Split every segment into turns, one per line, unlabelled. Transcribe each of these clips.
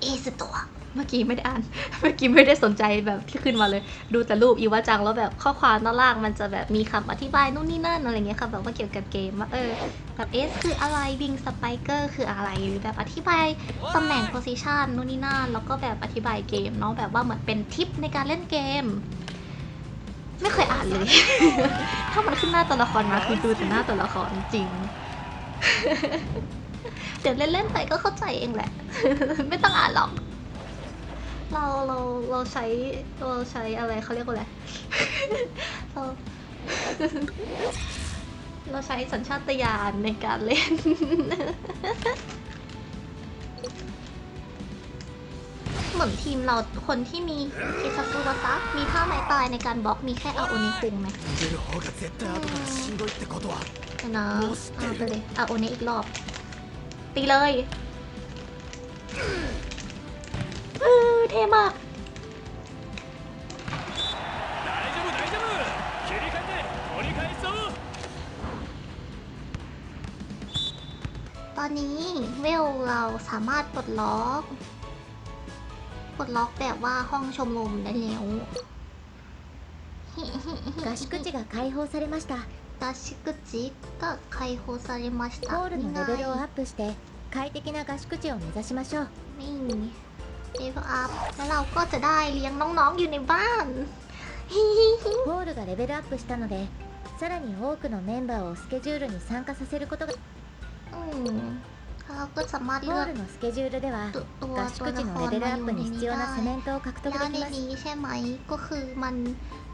เอสตัว
เมื่อกี้ไม่ได้อ่าน เมื่อกี้ไม่ได้สนใจแบบที่ขึ้นมาเลย ดูแต่รูปอีวาจังแล้วแบบข้อความด้านล่างมันจะแบบมีคำอธิบายนู่นนี่นั่นอะไรเงี้ยค่ะแบบว่าเกี่ยวกับเกมว่าเออแบบเอสคืออะไรวิงสไปเกอร์คืออะไรหรือแบบอธิบายตำแหน่งโพซิชันนู่นนี่นั่นแล้วก็แบบอธิบายเกมเนาะแบบว่าเหมือนเป็นทิปในการเล่นเกม ไม่เคยอ่านเลย ถ้ามันขึ้นหน้าตัวละครมาคือดูแต่หน้าตัวละครจริงเเดี๋ยวเล่นๆไปก็เข้าใจเองแหละ ไม่ต้องอ่านหรอก เราเราเราใช้เราใช้อะไรเขาเรียกว่าอะไรเราเราใช้สัญชาตญาณในการเล่น เหมือนทีมเราคนที่มีคิซากุวะตะมีท่าไม้ตายในการบล็อกมีแค่เอาโอนิคุงไหมนะเอาไปเลยเอาโอนิอีกรอบ ตีเลยเออเท่มาก
大丈夫大丈夫切り替えて取り返すぞ
ตอนนี้เวลเราสามารถปลดล็อก ปลดล็อกแบบว่าห้องชมรมได้แล้ว
合宿地が解放されました
ダシクチが解放されました
ホールのレベルをアップして快適な合宿地を目指しましょう
นี่เลเวลอัพแล้วเราก็จะได้เลี้ยงน้องๆอยู่ในบ้าน
ホールがレベルアップしたのでさらに多くのメンバーをスケジュールに参加させることが
อืม เราก็สามารถ
ホ
เลือ
ー
ก
ルのスケジュールでは
ตัวตัว
合
ตัว
宿
ละ
地
ค
の
ร
レベル
มา
ア
อ
ッ
ยู่
プ
ใน
に必
นี้
要な
ได้
セメントを獲得
แล้ว
で
ใน
きます
นี้ใช่ไหมก็คือมัน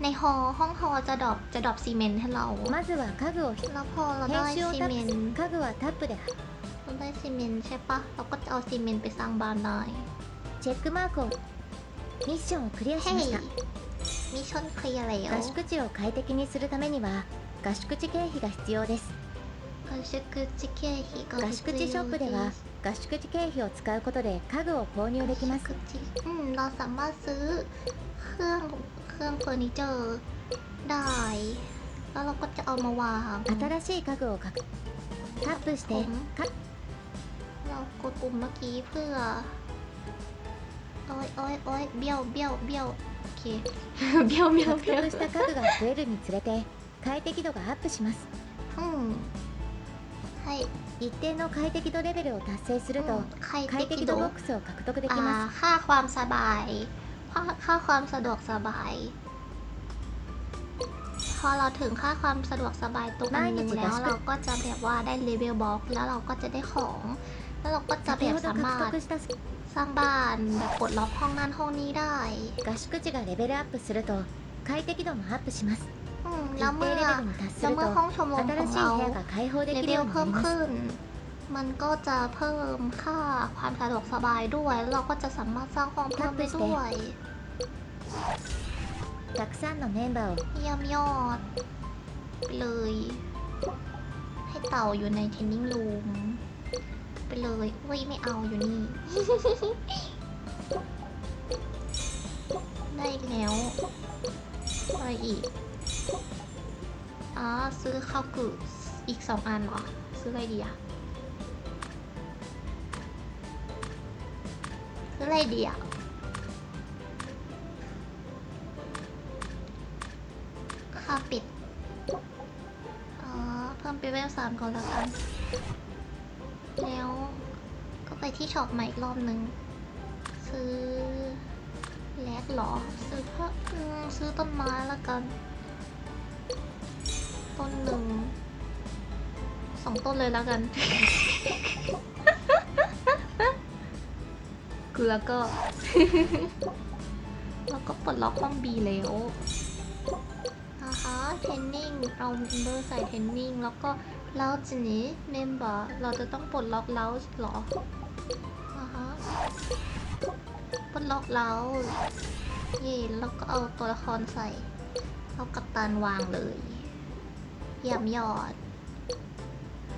ในฮอห้องฮอจะดรอปจะดรอปซีเมนต์ให้เรา
まずは家具を
แล้วพอเราได้
編集を
ซี
タ
เมนต์
ップ家具はタップで
เราได้ซีเมนต์ใช่ปะเราก็จะเอาซีเมนต์ไปสร้างบ้านได้
チェックマークをミッションをクリアし
เฮ้
ま
ย
した
มิชชั่นเคลียร์แล้ว
合宿地を快適にするためには合宿地経費が必要です
合宿地経費が
合宿地ショップでは合宿地経費を使うことで家具を購入できます
合宿地อืมเราสามารถซื้อเครื่องเครื่องเฟอร์นิเจอร์ได้ แล้วเราก็จะเอามาวาง
新しい家具を獲タップして
ผม
か
เรากดปุ่มเมื่อกี้เพื่อโอ้ยโอ้ยโอ้ยเบี้ยวเบี้ยวเบี้ยวโอเค เบี้ยวเบี้ยว
獲
เบี้ยว
得した家具が増えるにつれて快適度がアップします
อืม はい
一定の快適度レベルを達成する
อื
と
มใคร
快
เทค
適
กิ
度
โด
ボックスを獲得でき
อ่า
ます
ค่าความสบาย ค่าค่าความสะดวกสบาย พอเราถึงค่าความสะดวกสบายตรงอันหนึ่งแล้วเราก็จะแบบว่าได้เลเวลบล็อกแล้วเราก็จะได้ของ แล้วเราก็จะแบ
先
บ
ほど
สามารถ
獲得した
สร้างบ้านแบบปลดล็อกห้องนั้นห้องนี้ได้
合宿地がレベルアップすると快適度もアップします
อืม
一
แล้ว
定
เมื่อ
レベルに達す
แล้ว
る
เมื่อ
と
ห้องชมรมข
新
อง
しい
เรา
部屋が開放で
เล
き
เว
るよ
ล
うにな
เพิ่ม
ります
ขึ้น มันก็จะเพิ่มค่าความสะดวกสบายด้วย แล้วเราก็จะสามารถสร้างห้องเพิ่มได้ด้วย
たくさんのメンバーを
เยี่ยมยอดไปเลย ให้เต่าอยู่ในเทนนิ่งรูมไปเลยอุ้ยไม่เอาอยู่นี่ ได้อีกแล้วอะไรอีก อ๋อ ซื้อข้าวกึอีกสองอันเหรอ ซื้ออะไรดีอะซื้ออะไรดีอะค่าวปิด อ๋อ เพิ่มไปเวลสามก่อนแล้วกัน แล้วก็ไปที่ช็อปใหม่อีกรอบหนึ่งซื้อแลกหรอ ซื้อเพิ่มซื้อต้นไม้และกัน ต้นหนึ่งสองต้นเลยแล้วกันคือแล้วก็ แล้วก็ปลดล็อกห้องบีแล้วนะคะเทนนิ่งเราเมมเบอร์ใส่เทนนิ่งแล้วก็เราจะนี้เมมเบอร์เราจะต้องปลดล็อกเราหรออ่าฮะปลดล็อกเราเย่แล้วก็เอาตัวละครใส่เอากัปตันวางเลย เยี่ยมยอด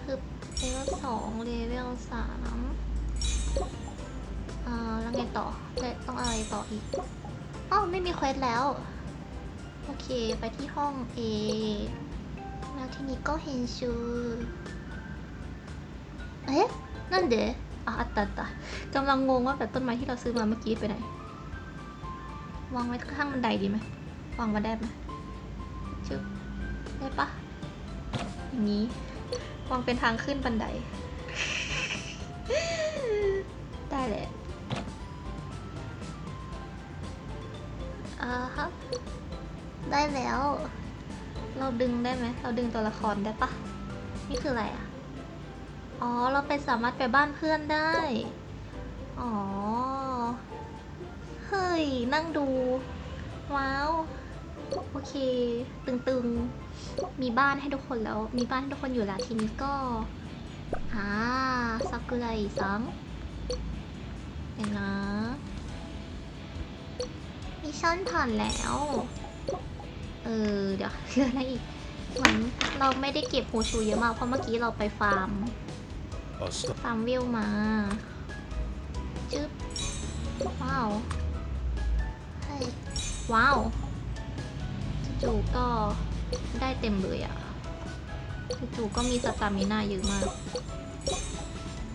คือเลเวลสองเลเวลสามอ่าแล้วไงต่อต้องอะไรต่ออีกอ้าวไม่มีเควสแล้ว โอเคไปที่ห้อง A แล้วทีนี้ก็เห็นชื่อเอ๊ะนั่นเดะอะอัตตาตกำลังงงว่าแบบต้นไม้ที่เราซื้อมาเมื่อกี้ไปไหน วางไว้ข้างบันไดดีไหมวางมาได้ไหมชึบได้ปะ อย่างนี้วางเป็นทางขึ้นบันได ได้แหละอ่าฮะได้แล้ว เราดึงได้ไหม เราดึงตัวละครได้ปะ นี่คืออะไรอะ อ๋อ เราไปสามารถไปบ้านเพื่อนได้ อ๋อ เฮ้ย นั่งดู ว้าว โอเค ตึงๆ มีบ้านให้ทุกคนแล้ว มีบ้านให้ทุกคนอยู่แล้วทีนี้ก็อ่าซากุระอีซังเห็นนะมิชชั่นผ่านแล้ว เออ เดี๋ยวเหลืออะไรอีกเหมือนเราไม่ได้เก็บโฮชูเยอะมาก เพราะเมื่อกี้เราไปฟาร์ม
明日
ฟาร์มวิวมา จึ๊บ ว้าวเฮ้ยว้าวจู่ๆก็ ได้เต็มเลยอะ่ะ จู่ๆก็มีสตามิน่าเยอะมาก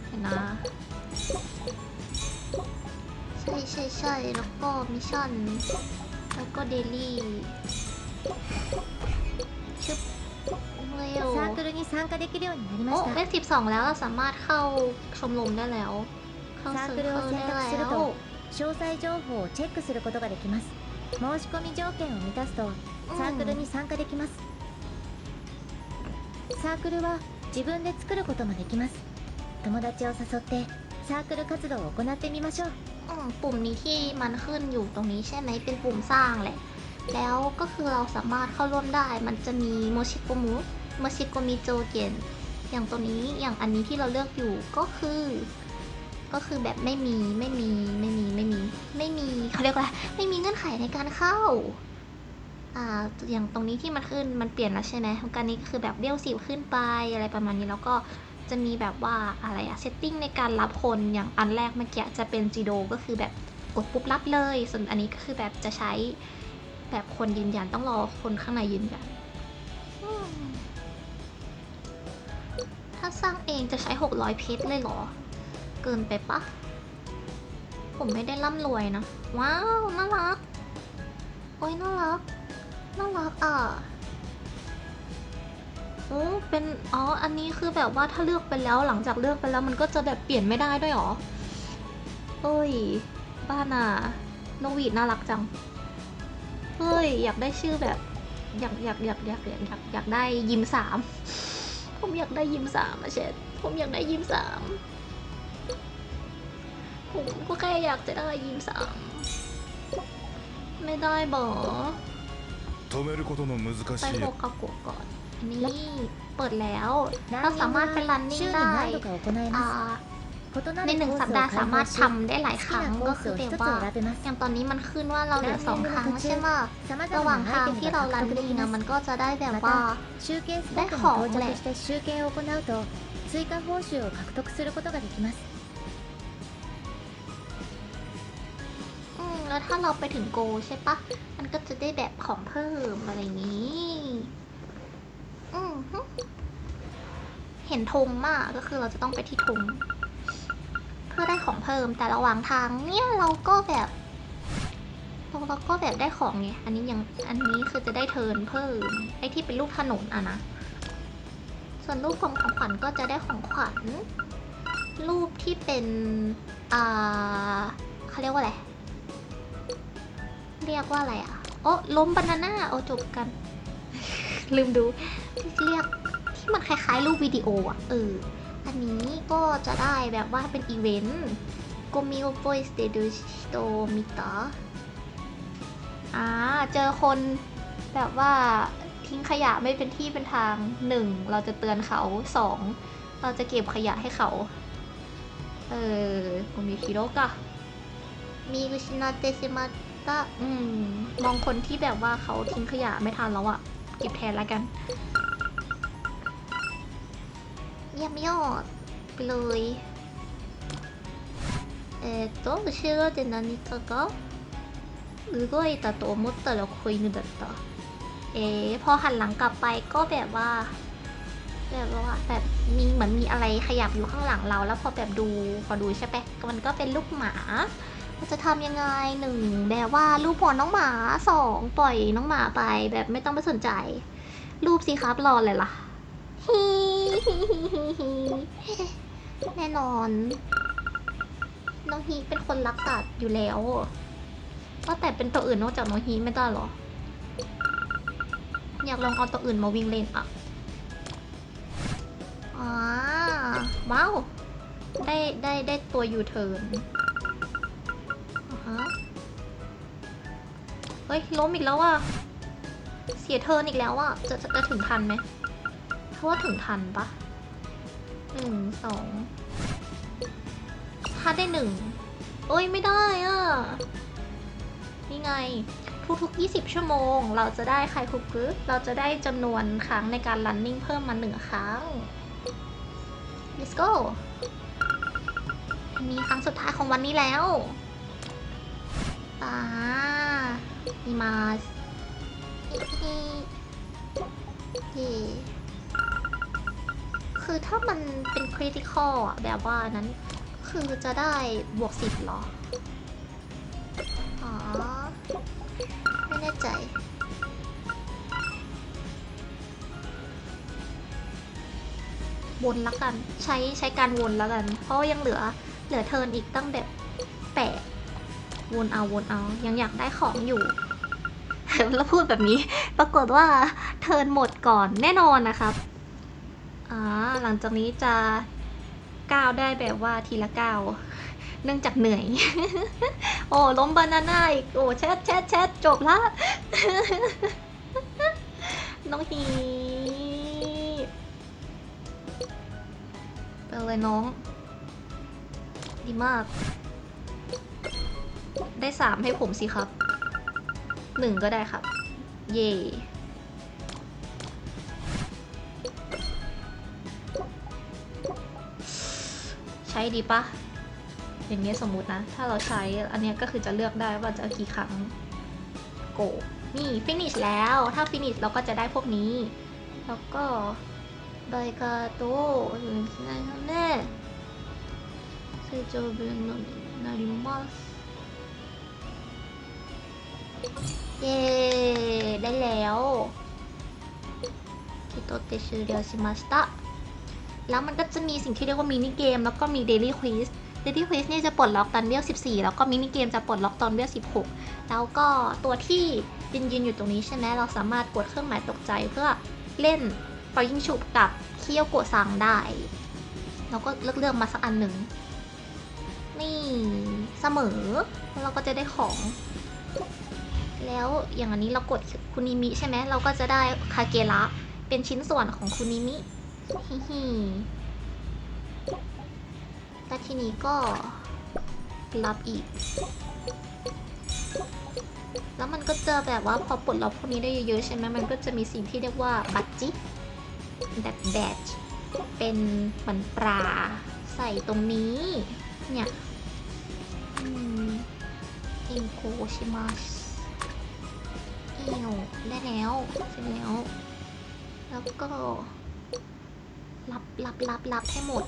เห็นนะ ใช่ใช่ใช่แล้วก็มิชชั่น แล้วก็เดลี่ ชึบเร็ว
サークルに参加できるようになりま
โอ้
した
เลขสิบสองแล้วเราสามารถเข้าชมรมได้แล้ว เข้า
サー
เซิ
ク
ร์ฟ
ル
เวอ
を
ร์
選
ได้
択する
แล้ว
と詳細情報をチェックすることができます申し込み条件を満たすと サークルに参加できますサークルは自分で作ることもできます友達を誘ってサークル活動を行ってみましょう
อืมปุ่มนี้ที่มันขึ้นอยู่ตรงนี้ใช่ไหมเป็นปุ่มสร้างแหละ แล้วก็คือเราสามารถเข้าร่วมได้ มันจะมีโมชิโกมุโมชิโกมิโจเกนอย่างตัวนี้อย่างอันนี้ที่เราเลือกอยู่ก็คือ ก็คือแบบไม่มีไม่มีไม่มีไม่มี ไม่มีเขาเรียกว่าอะไรไม่มีเงื่อนไขในการเข้า อ่าอย่างตรงนี้ที่มันขึ้นมันเปลี่ยนแล้วใช่ไหมการนี้ก็คือแบบเบี้ยวสิบขึ้นไปอะไรประมาณนี้แล้วก็จะมีแบบว่าอะไรอะเซตติ้งในการรับคนอย่างอันแรกเมื่อกี้จะเป็นจีโดก็คือแบบกดปุ๊บรับเลย ส่วนอันนี้ก็คือแบบจะใช้แบบคนยืนยันต้องรอคนข้างในยืนยัน ถ้าสร้างเองจะใช้ 600 เพชรเลยเหรอ เกินไปปะ ผมไม่ได้ร่ำรวยนะ ว้าว น่ารัก โอ้ยน่ารัก น่ารักอะโอ้เป็น อ๋อ อันนี้คือแบบว่าถ้าเลือกไปแล้วหลังจากเลือกไปแล้วมันก็จะแบบเปลี่ยนไม่ได้ด้วยหรอเฮ้ย บ้าน่ะนกหวีดน่ารักจัง เฮ้ย อยากได้ชื่อแบบ อยากอยากอยากอยากอยากอยากอยากได้ยิมสาม ผมอยากได้ยิมสามอะเชดผมอยากได้ยิมสามผมก็แค่อยากจะได้ยิมสาม ไม่ได้บอ
止めることの難
ไป
しい
โฮกาโกะก่อน อันนี้เปิดแล้ว
ラ
เรา
ンニ
สา
ング
มารถไปรัน
は
นิ่ง
週に
ได้
何度か行え
อ่า
ます異な
ใน
る
หนึ่ง
コース
สัป
を
ดาห์สา
開
มารถ
放し
ทำได้หลาย
好
ค
き
รั้ง
なコ
ก็
ー
คือ
スを
แบบ
一つ
ว่า
選べます
อย่างตอนนี้มันขึ้นว่าเราเหลือสองครั้งใช่ไหม
さまざ
ระหว่าง
まな
ทาง
アイテム
ที่เรา
が
รัน
獲得で
นิ่ง
き
อะ
ま
มัน
す
ก็จะได้แบบ
ま
ว่า
た集計スポットに到
แล้วถ้าเราไปถึงโกใช่ปะ มันก็จะได้แบบของเพิ่มอะไรอย่างนี้อืมเห็นธงมากก็คือเราจะต้องไปที่ธงเพื่อได้ของเพิ่มแต่ระหว่างทางเนี่ยเราก็แบบเราเราก็แบบได้ของไงอันนี้ยังอันนี้คือจะได้เทิร์นเพิ่มไอ้ที่เป็นรูปถนนอะนะส่วนรูปของของขวัญก็จะได้ของขวัญรูปที่เป็นอ่าเขาเรียกว่าอะไร เรียกว่าอะไรอะโอ้ล้มบานาน่าโอ้จบกัน ลืมดูเรียกที่มันคล้ายๆรูปวิดีโออะเอออันนี้ก็จะได้แบบว่าเป็นอีเวนต์โกมิโอโปยสเตดูชิโตมิตาอ่าเจอคนแบบว่าทิ้งขยะไม่เป็นที่เป็นทางหนึ่งเราจะเตือนเขาสองเราจะเก็บขยะให้เขา เออโกมิคิโรกะมีกุชินาเตซิมาต ะอืม มองคนที่แบบว่าเขาทิ้งขยะไม่ทันแล้วอะเก็บแทนแล้วกัน เยี่ยมยอด ไปเลย えーっと後ろで何かが動いたと思ったら子犬だった เอ๊ะพอหันหลังกลับไปก็แบบว่า แบบว่าแบบมีเหมือนมีอะไรขยับอยู่ข้างหลังเรา แล้วพอแบบดูพอดูใช่ปะมันก็เป็นลูกหมาเรา จะทำยังไงหนึ่งแบบว่ารูปหัวน้องหมาสองปล่อยน้องหมาไปแบบไม่ต้องไปสนใจ รูปสิครับรอเลยล่ะแน่นอน น้องฮีเป็นคนรักสัตว์อยู่แล้วว่าแต่เป็นตัวอื่นนอกจากน้องฮีไม่ได้หรอ อยากลองเอาตัวอื่นมาวิ่งเล่นอะอ๋อว้าว ได้ได้ได้ตัวยูเทิร์น เฮ้ยล้มอีกแล้วอะ เสียเทิร์นอีกแล้วอะ จะจะจะถึงทันไหมเพราะว่าถึงทันปะหนึ่งสองถ้าได้หนึ่งโอ้ยไม่ได้อะ นี่ไง ทุกๆ 20 ชั่วโมง เราจะได้ใครคุกกึเราจะได้จำนวนครั้งในการ running เพิ่มมาหนึ่งครั้ง let's go อันนี้ครั้งสุดท้ายของวันนี้แล้ว อ่ามีมาคือถ้ามันเป็น critical อะแบบว่านั้น คือจะได้บวกสิบหรอ อ๋อ ไม่แน่ใจวนละกัน ใช้ใช้การวนละกัน เพราะยังเหลือเหลือเทิร์นอีกตั้งแบบแปด วนเอาวนเอา ยังอยากได้ของอยู่แล้วพูดแบบนี้ ปรากฏว่าเทินหมดก่อนแน่นอนนะครับอ่าหลังจากนี้จะก้าวได้แบบว่าทีละก้าวเนื่องจากเหนื่อย โอ้ล้มบานาน่าอีก โอ้แชทแชทแชทจบละ น้องฮีไปเลยน้อง ดีมาก ได้สามให้ผมสิครับหนึ่งก็ได้ครับ เย่ใช่ดีปะอย่างนี้สมมุตินะ ถ้าเราใช้อันนี้ก็คือจะเลือกได้ว่าจะกี่ครั้งโกนี่ฟินิชแล้ว ถ้าฟินิชเราก็จะได้พวกนี้ แล้วก็ใบกาโต้อยู่ที่ไหนคะแม่ใส่โจเบนนาริมัส เย้ได้แล้วคิโตเตชูเรียวชิมาสตะแล้วมันก็จะมีสิ่งที่เรียกว่ามินิเกม แล้วก็มีเดลี่ควิสเดลี่ควิสเนี่ยจะปลดล็อกตอนเวล14 แล้วก็มินิเกมจะปลดล็อกตอนเวล16 แล้วก็ตัวที่ยืนยืนอยู่ตรงนี้ใช่ไหมเราสามารถกดเครื่องหมายตกใจเพื่อเล่นปอยิงฉุบกับเคียวโกะซังได้เราก็เลือกเลือกมาสักอันหนึ่ง นี่เสมอแล้วเราก็จะได้ของ แล้วอย่างอันนี้เรากดคุนิมิใช่ไหมเราก็จะได้คาเกระเป็นชิ้นส่วนของคุนิมิฮิฮิแล้วทีนี้ก็รับอีก แล้วมันก็เจะแบบว่าพอปลดล็อกพวกนี้ได้เยอะๆใช่ไหมมันก็จะมีสิ่งที่เรียกว่าบัตจิแบบแบดเป็นเหมือนปลาใส่ตรงนี้ เนี่ยอืมอินโกชิมัส เอวได้แล้วเสร็จแล้ว แล้วก็ รับรับรับรับให้หมด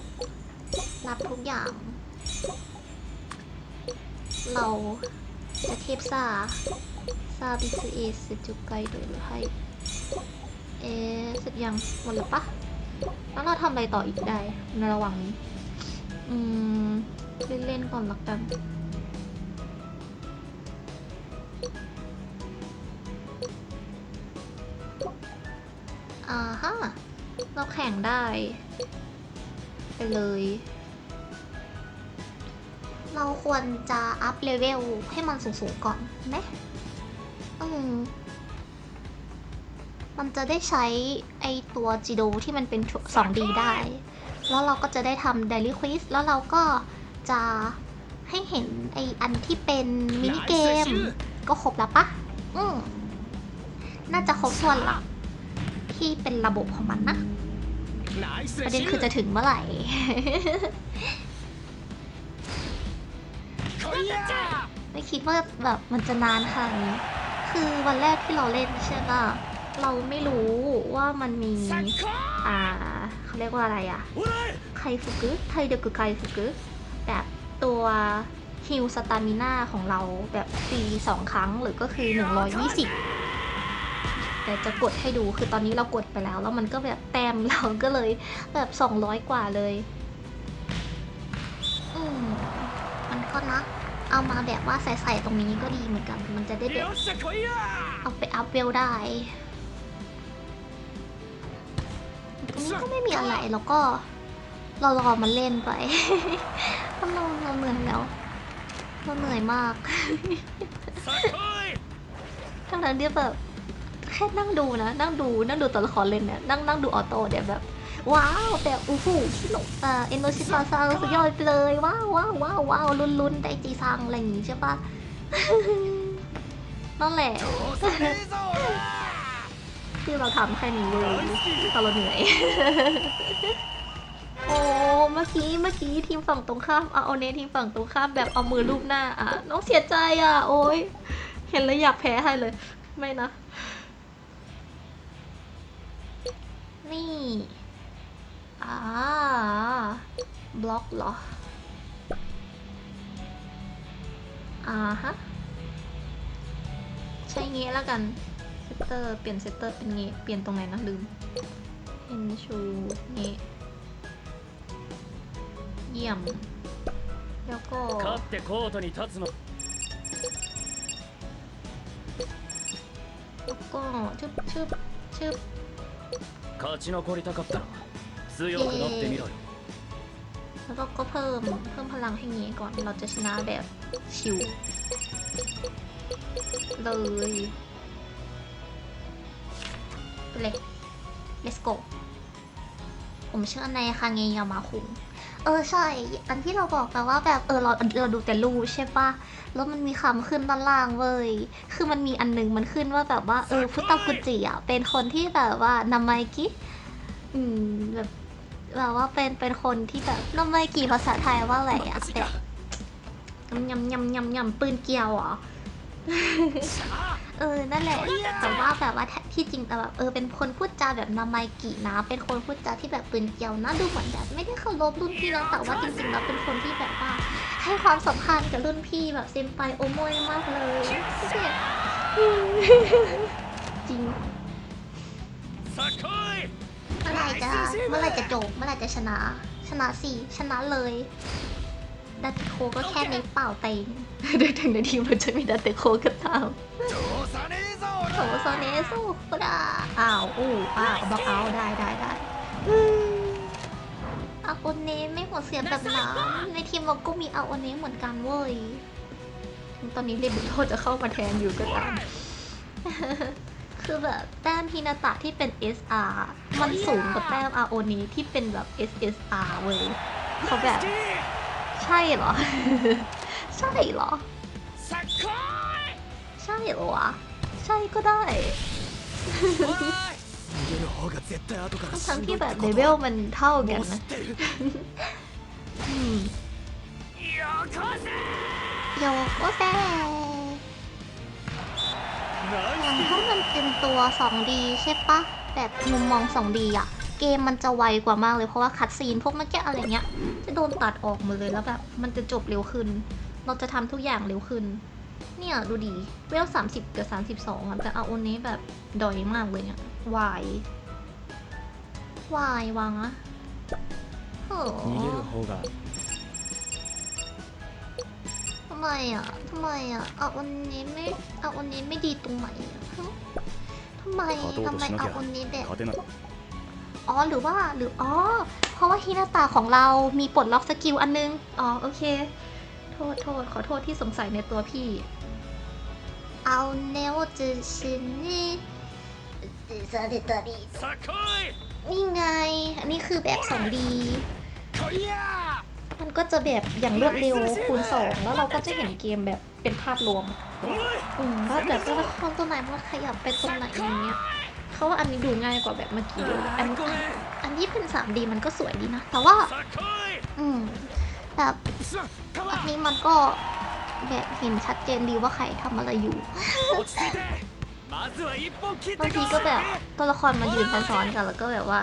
รับทุกอย่าง เราจะเทพซาซาบิสเอสจุกไกโดยให้เอ๊เสร็จยังหมดแล้วปะแล้วเราทำอะไรต่ออีกได้ในระหว่างนี้ อืม เล่นๆก่อนละกัน เราแข่งได้ ไปเลย เราควรจะอัพเลเวลให้มันสูงๆก่อนไหมอืมมันจะได้ใช้ไอตัวจิโดที่มันเป็น 2D ได้ แล้วเราก็จะได้ทำเดลิควิสแล้วเราก็จะให้เห็นไออันที่เป็นมินิเกม ก็ครบแล้วปะอืมน่าจะครบส่วนละที่เป็นระบบของมันนะ ประเด็นคือจะถึงเมื่อไหร่ ไม่คิดว่าแบบมันจะนานขนาดนี้คือวันแรกที่เราเล่นใช่ปะเราไม่รู้ว่ามันมี อ่าเขาเรียกว่าอะไรอะไคฟุกุไทเดกุไคฟุกุแบบตัวฮิลสตามิน่าของเราแบบฟรีสองครั้งหรือก็คือ 120 แต่จะกดให้ดูคือตอนนี้เรากดไปแล้ว แล้วมันก็แบบแต้มเราก็เลยแบบ200 กว่าเลยอืมมันก็นะเอามาแบบว่าใส่ๆตรงนี้ก็ดีเหมือนกัน มันจะได้แบบเอาไปอัพเวลได้ตรงนี้ก็ไม่มีอะไรแล้วก็รอๆมันเล่นไปเราเราเหนื่อยแล้วเราเหนื่อยมากทั้งนั้นเที่แบบ แค่นั่งดูนะ นั่งดูนั่งดูตัวละครเล่นเนี่ยนั่งนั่งดูออโต้เนี่ยแบบ ว้าวแต่อู้หูสนุกอ่าเอ็นโนชิปาซาสุดยอดไปเลยว้าวว้าวว้าวว้าวลุ้นลุ้นไดจีซังอะไรอย่างงี้ใช่ปะนั่นแหละที่เราทำแค่นี้เลยตอนเราเหนื่อยโอ้เมื่อกี้เมื่อกี้ทีมฝั่งตรงข้ามเอาเนทีมฝั่งตรงข้ามแบบเอามือลูบหน้าอะน้องเสียใจอะ โอ้ยเห็นแล้วอยากแพ้ให้เลย ไม่นะ นี่อ่าบล็อกเหรออ่าฮะใช้เงี้แล้วกันเซตเตอร์เปลี่ยนเซตเตอร์เป็นเงี้เปลี่ยนตรงไหนนะลืมเอ็นชูเงี้เยี่ยม แล้วก็แล้วก็ชึบชึบชึบ
勝ち残りたかったら強くなってみろよ
แล้วก็ก็เพิ่ม เพิ่มพลังให้งี้ก่อน เราจะชนะแบบชิว เลยไปเลย let's go ผมเชื่อในคางเงยามาคุง เออใช่ อันที่เราบอกแต่ว่าแบบเออเราเราดูแต่รูปใช่ปะแล้วมันมีคำขึ้นด้านล่างเว้ย คือมันมีอันหนึงมันขึ้นว่าแบบว่าเออพุตตากุจิอะเป็นคนที่แบบว่านามายกิอืมแบบแบบว่าเป็นเป็นคนที่แบบนามายกิภาษาไทยว่าอะไรอะแบบยำยำยำยำปืนเกลียวเหรอ เออ นั่นแหละ แต่ว่าแบบว่าที่จริงแต่แบบเออเป็นคนพูดจาแบบนาไยกินะ เป็นคนพูดจาที่แบบปืนเกียวนะ ดูเหมือนแบบไม่ได้เคารพรุ่นพี่แล้วแต่ว่าจริงๆแล้วเป็นคนที่แบบว่า ให้ความสำคัญกับรุ่นพี่แบบเซมไปโอโมยมากเลยจริงเมื่อไรจะเมื่อไรจะจบเมื่อไรจะชนะ ชนะสิชนะเลย ดัตเตโคก็แค่นี้เป่าไปเดี๋ยวถึงในทีมเราจะมีดัตเตโคก็ตามโถโซเนซูก็ได้อ้าวอู้อ้าวบอกเอาได้ได้ได้อาโอเนไม่หัวเสียแบบนั้นในทีมเราก็มีอาโอเนเหมือนกันเว้ยตอนนี้เรบุโตจะเข้ามาแทนอยู่ก็ตาม คือแบบแต้มฮินาตะที่เป็น SR มันสูงกว่าแต้มอาโอเนที่เป็นแบบ SSR เว้ยเขาแบบ ใช่เหรอ ใช่เหรอ ใช่เหรอวะใช่ก็ได้ทั้งที่แบบเลเวลมันเท่ากันนะโยโกเซอย่างพวกมันเป็นตัว 2D ใช่ปะ แบบมุมมอง 2D อะ เกมมันจะไวกว่ามากเลยเพราะว่าคัดซีนพวกเมื่อกี้อะไรเงี้ย จะโดนตัดออกหมดเลยแล้วแบบมันจะจบเร็วขึ้น เราจะทำทุกอย่างเร็วขึ้น เนี่ยดูดีเวลสามสิบกับสามสิบสองแต่เอาอันนี้แบบดอยมากเลยอะวายวายวังอะทำไมอะทำไมอะเอาอันนี้ไม่เอาอันนี้ไม่ดีตรงไหนทำไมทำไมเอาอันนี้แบบ อ๋อหรือว่าหรืออ๋อเพราะว่าฮินาตาของเรามีปลดล็อกสกิลอันนึง อ๋อโอเค โทษโทษขอโทษที่สงสัยในตัวพี่ เอาเนวจูชินี่จะเดตา
บี
นี่ไง อันนี้คือแบบส
องดี
มันก็จะแบบอย่างรวดเร็วคูณสองแล้วเราก็จะเห็นเกมแบบเป็นภาพรวมอืมแล้วแบบตัวละครตัวไหนมันขยับไปตรงไหนอย่างเงี้ย ราะว่าอันนี้ดูง่ายกว่าแบบเมื่อกี้อันอันนี้เป็น 3D มันก็สวยดีนะ แต่ว่า อืมแบบอันนี้มันก็แบบเห็นชัดเจนดีว่าใครทำอะไรอยู่บางทีก็แบบตัวละครมายืนซ้อนๆกันแล้วก็แบบว่า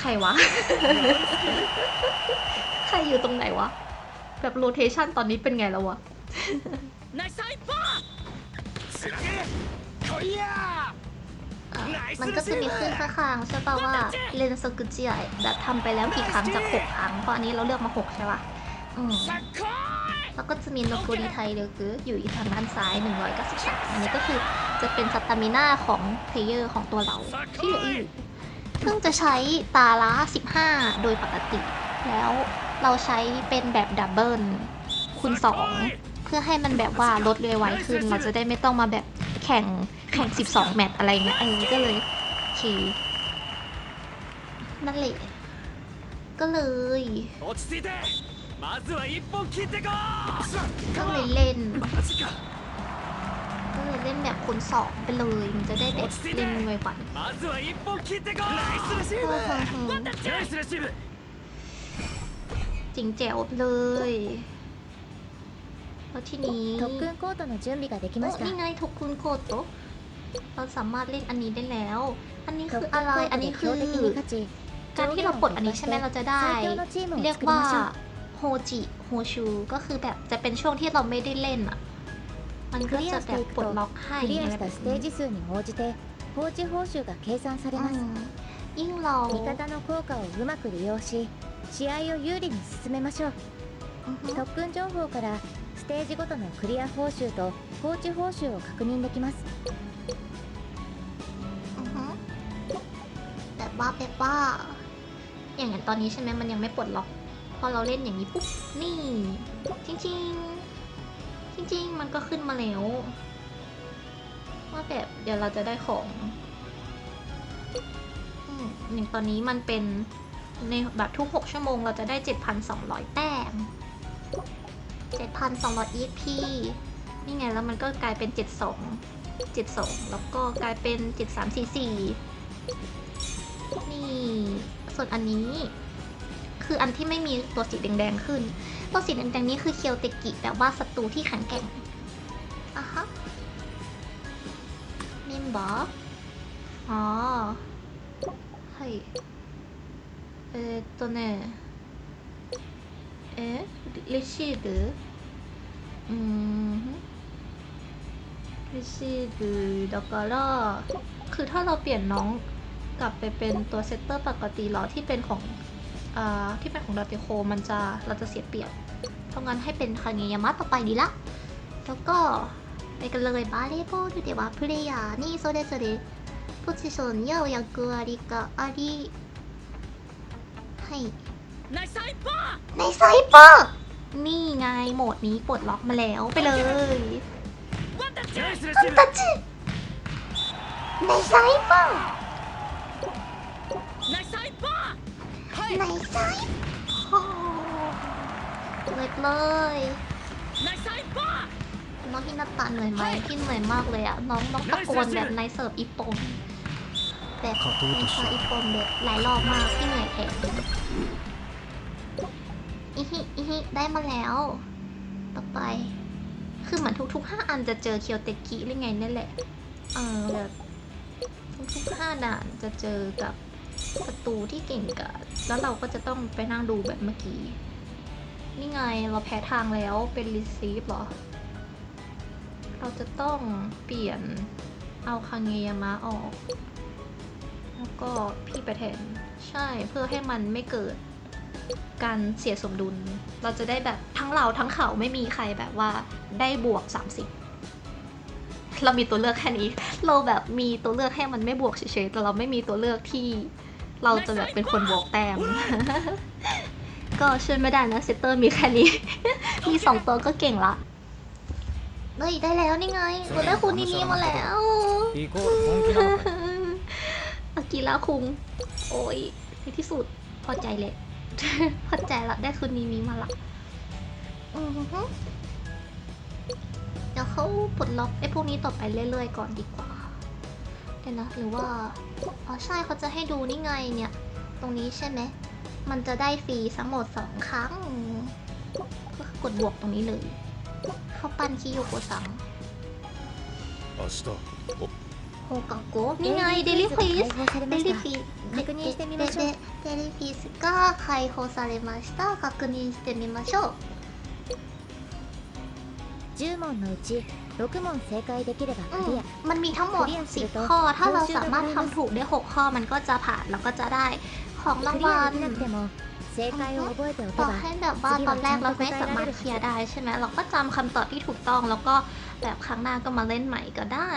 ใครวะ ใครอยู่ตรงไหนวะ แบบโรเทชันตอนนี้เป็นไงแล้ววะ มันก็จะมีขึ้นข้างๆใช่ป่ะว่าเลนสกุจิไอแบบทำไปแล้วกี่ครั้งจากหกครั้งเพราะอันนี้เราเลือกมาหกใช่ป่ะอืมแล้วก็จะมีโนโกริไทเดลกืออยู่อีกทางด้านซ้าย 193 อันนี้ก็คือจะเป็นสตามิน่าของเพลเยอร์ของตัวเราที่เหลืออยู่เพิ่งจะใช้ตาละ 15 โดยปกติ แล้วเราใช้เป็นแบบดับเบิลคูณ2 เพื่อให้มันแบบว่าลดเรวไวขึ้น เราจะได้ไม่ต้องมาแบบ แข่งแข่ง 12 แมตช์อะไรเงี้ยเออก็เลยขีดนั่นแหละก็เลยก็เลยเล่นก็เลยเล่นแบบคนสอบไปเลยมันจะได้แบบเล่นไวกว่าจริงแจ๋วเลย แล้วทีนี้
特訓コートの準備มできました
นี่ไงทุกคนณโคตโตเราสามารถเล่นอันนี้ได้แล้ว อันนี้คืออะไร อันนี้คือ การที่เราปลดอันนี้ใช่ไหมเราจะได้ เรียกว่าโฮจิโฮชูก็คือแบบจะเป็นช่วงที่เราไม่ได้เล่นอะ มันก็จะแบบปลดล็อกให้คลียร์
したステージ数に応じて放置報酬が計算されます
ยิ่งเรา
味方の効果をうまく利用し試合を有利に進めましょう特訓情報からステージごとのクリア報酬と放置報酬を確認できます
อือฮึแบบว่าแบบว่า อย่างอย่างตอนนี้ใช่ไหมมันยังไม่ปลดล็อก พอเราเล่นอย่างนี้ปุ๊บ นี่ จริงจริงๆจริง ๆ มันก็ขึ้นมาแล้ว ว่าแบบเดี๋ยวเราจะได้ของอืมอย่างตอนนี้มันเป็นในแบบทุก 6 ชั่วโมงเราจะได้ 7,200 แต้ม 7,200 EXP นี่ไงแล้วมันก็กลายเป็น 72 72 แล้วก็กลายเป็น 7344 นี่ ส่วนอันนี้ คืออันที่ไม่มีตัวสีแดงๆขึ้น ตัวสีแดงๆนี้คือเคียวเตกิแต่ว่าศัตรูที่แข็งแกร่งอ่ะฮะเมมเบอร์อ๋อはいえー、っとねえレシーブ อืมไม่ใช่หรือดอกล่อคือถ้าเราเปลี่ยนน้องกลับไปเป็นตัวเซตเตอร์ปกติหรอที่เป็นของอที่เป็นของดาเตโคมันจะเราจะเสียเปรียบเพราะงั้นให้เป็นคางเงยามะต่อไปดีละ แล้วก็ไปกันเลยบาเลโบดูเดวะเพลยานี่โซเดโซเดโพซิชันยาวยากุอาริกะอาริはい
ナイスハイパー
ナイスハイパー นี่ไงโหมดนี้ปลดล็อกมาแล้วไปเลย
อัน
ตัดจิในไซเปอร์
ในไซเปอร์
ในไซเปอร์เลยเลยน้องพี่นัตตาเหนื่อยไหมพี่เหนื่อยมากเลยอะน้องน้องตะโกนแบบในเสิร์ฟอีปงแบบในเสิร์ฟอีปงแบบหลายรอบมากพี่เหนื่อยแทน อีฮิอีฮิได้มาแล้ว ต่อไป คือเหมือนทุกๆห้าอันจะเจอเคียวเตกิหรือไงนั่นแหละ เออแบบทุกๆห้าด่านจะเจอกับศัตรูที่เก่งกาจแล้วเราก็จะต้องไปนั่งดูแบบเมื่อกี้ นี่ไงเราแพ้ทางแล้วเป็นรีซีฟเหรอ เราจะต้องเปลี่ยนเอาคางเงยามะออก แล้วก็พี่ไปแทน ใช่เพื่อให้มันไม่เกิด การเสียสมดุล เราจะได้แบบทั้งเราทั้งเขาไม่มีใครแบบว่าได้บวก 30 เรามีตัวเลือกแค่นี้ เราแบบมีตัวเลือกให้มันไม่บวกเฉยๆ แต่เราไม่มีตัวเลือกที่เราจะแบบเป็นคนบวกแต้ม ก็ช่วยไม่ได้นะเซตเตอร์มีแค่นี้ มีสองตัวก็เก่งละเฮ้ยได้แล้วนี่ไงเราได้คุณนี่มาแล้วอากิระคุง โอ้ยในที่สุดพอใจเลย พอใจละได้คุณนี้มีมาละอือฮึเดี๋ยวเขาปลดล็อกไอ้พวกนี้ต่อไปเรื่อยๆก่อนดีกว่าเดี๋ยวนะหรือว่า อ๋อใช่เขาจะให้ดูนี่ไงเนี่ย ตรงนี้ใช่ไหม มันจะได้ฟรีทั้งหมดสองครั้ง ก็คือกดบวกตรงนี้เลย เข้าปั้นคิโยโกะซัง
明日お
โฮกาโกะนี่ไงเดลิฟีส
解放され
เด
まし
ลิ
た
ฟีส
確認してみましょう
デリフィスが解放されました確認してみましょう
10問のうち6問正解できれば
อื
ク
ม
リア
มันมีทั้งหมด
クリアすると
10 ข้อ ถ้าเราสามารถทำถูกได้ 6 ข้อมันก็จะผ่านแล้วก็จะได้ของราง
クリ
วั
ア
ล
できなくても正解を覚えておけ
ต่อ
ば
ให้แบบว่าตอนแรกเราไม่สามารถเคลียร์ได้ใช่ไหมเราก็จำคำตอบที่ถูกต้อง แล้วก็แบบครั้งหน้าก็มาเล่นใหม่ก็ได้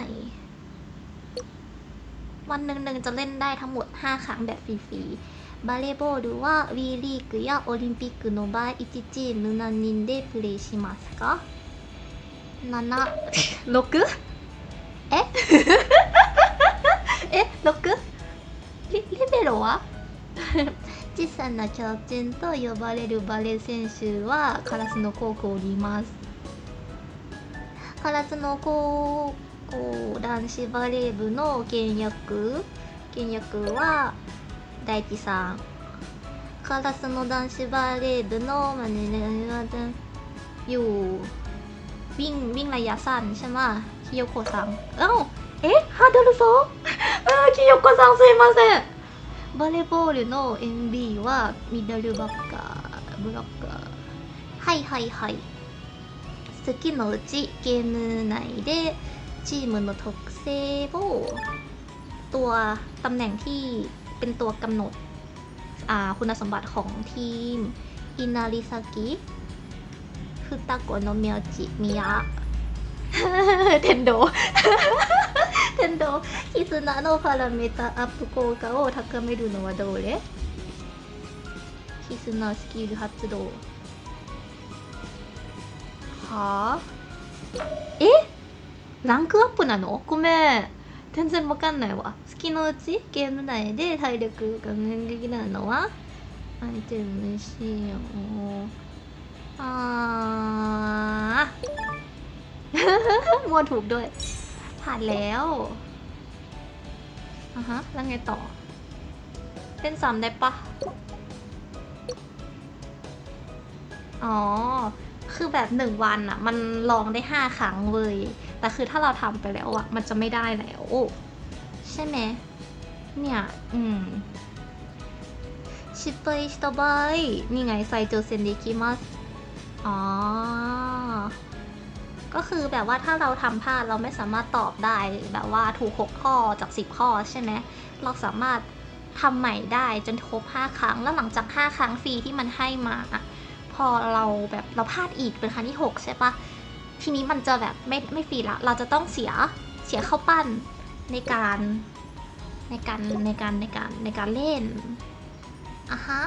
วันหนึ่งหนึ่งจะเล่นได้ทั้งหมด 5 ครั้งแบบฟรีๆบาレーボールは W リーグやオリンピックの場合1チーム何人でプレーしますか7 6ええ 6? リリベロは小さなキャプテンと呼ばれるバレー選手はカラスの高校にいますカラスの高校 男子バレー部の現役現役は大地さんカラスの男子バレー部のマネージャーอยู่วิ่งวิ่งระยะสั้นใช่ไหมคิโยโกะซังเอ้าเอ๊ะฮาเดルโซเออคิโยโกะซังすいませんバレーボールの MB はミドルバッカーブロッカーはいはいはい好きのうちゲーム内で チームの特性をตัวตำแหน่งที่เป็นตัวกำหนดอ่าคุณสมบัติของทีมอินาริซากิฟุตาโกะโนเมียวจิมิยะ เทนโด テンド絆のパラメータアップ効果を高めるのはどれ絆スキル発動はあえ ランクアップなのごめん全然わかんないわ好きのうちゲーム内で体力が面撃なのはアイテム仕様あー มัวถูกด้วย ผ่านแล้วอ่ะฮะ แล้วไงต่อ เล่นซ้ำได้ปะ อ๋อ คือแบบหนึ่งวันอะมันลองได้ห้าครั้งเลย แต่คือถ้าเราทำไปแล้วอะมันจะไม่ได้แล้ว ใช่ไหม เนี่ย อืม失敗した場合นี่ไงไซโจเซนできますอ๋อ ก็คือแบบว่าถ้าเราทำพลาดเราไม่สามารถตอบได้แบบว่าถูก 6 ข้อจาก 10 ข้อใช่ไหมเราสามารถทำใหม่ได้จนครบ 5 ครั้ง แล้วหลังจาก 5 ครั้งฟรีที่มันให้มาอะพอเราแบบเราพลาดอีกเป็นครั้งที่ 6 ใช่ปะ ทีนี้มันจะแบบไม่ไม่ฟรีละ เราจะต้องเสียเสียเข้าปั้นในการในการในการในการในการเล่นอะฮะ